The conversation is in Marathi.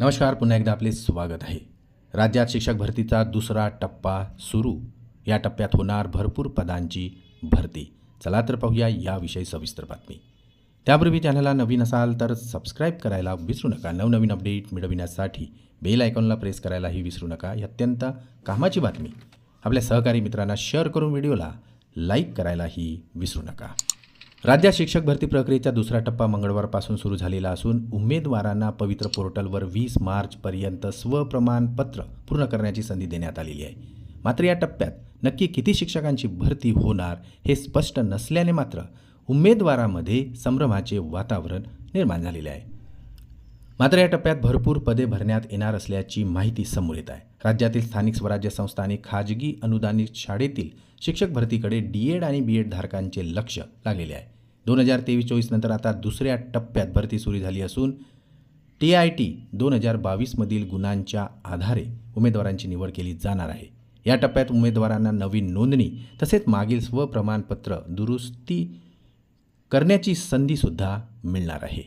नमस्कार पुन्हा एकदा आपले स्वागत आहे. राज्यात शिक्षक भरतीचा दुसरा टप्पा सुरू. या टप्प्यात होणार भरपूर पदांची भरती. चला तर पाहूया याविषयी सविस्तर बातमी. त्यापूर्वी चॅनलला नवीन असाल तर सबस्क्राईब करायला विसरू नका. नवनवीन अपडेट मिळविण्यासाठी बेल आयकॉनला प्रेस करायलाही विसरू नका. ही अत्यंत कामाची बातमी. आपल्या सहकारी मित्रांना शेअर करून व्हिडिओला लाईक करायलाही विसरू नका. राज्यात शिक्षक भरती प्रक्रियेचा दुसरा टप्पा मंगळवारपासून सुरू झालेला असून उमेदवारांना पवित्र पोर्टलवर वीस मार्चपर्यंत स्वप्रमाणपत्र पूर्ण करण्याची संधी देण्यात आलेली आहे. मात्र या टप्प्यात नक्की किती शिक्षकांची भरती होणार हे स्पष्ट नसल्याने मात्र उमेदवारामध्ये संभ्रमाचे वातावरण निर्माण झालेले आहे. मात्र या टप्प्यात भरपूर पदे भरण्यात येणार असल्याची माहिती समोर येत आहे. राज्यातील स्थानिक स्वराज्य संस्था आणि खाजगी अनुदानित शाळेतील शिक्षक भरतीकडे डी एड आणि बी एड धारकांचे लक्ष लागलेले आहे. दोन हजार तेवीस चोवीस नंतर आता दुसऱ्या टप्प्यात भरती सुरू झाली असून टी आय टी दोन हजार बावीसमधील गुणांच्या आधारे उमेदवारांची निवड केली जाणार आहे. या टप्प्यात उमेदवारांना नवीन नोंदणी तसेच मागील स्वप्रमाणपत्र दुरुस्ती करण्याची संधीसुद्धा मिळणार आहे.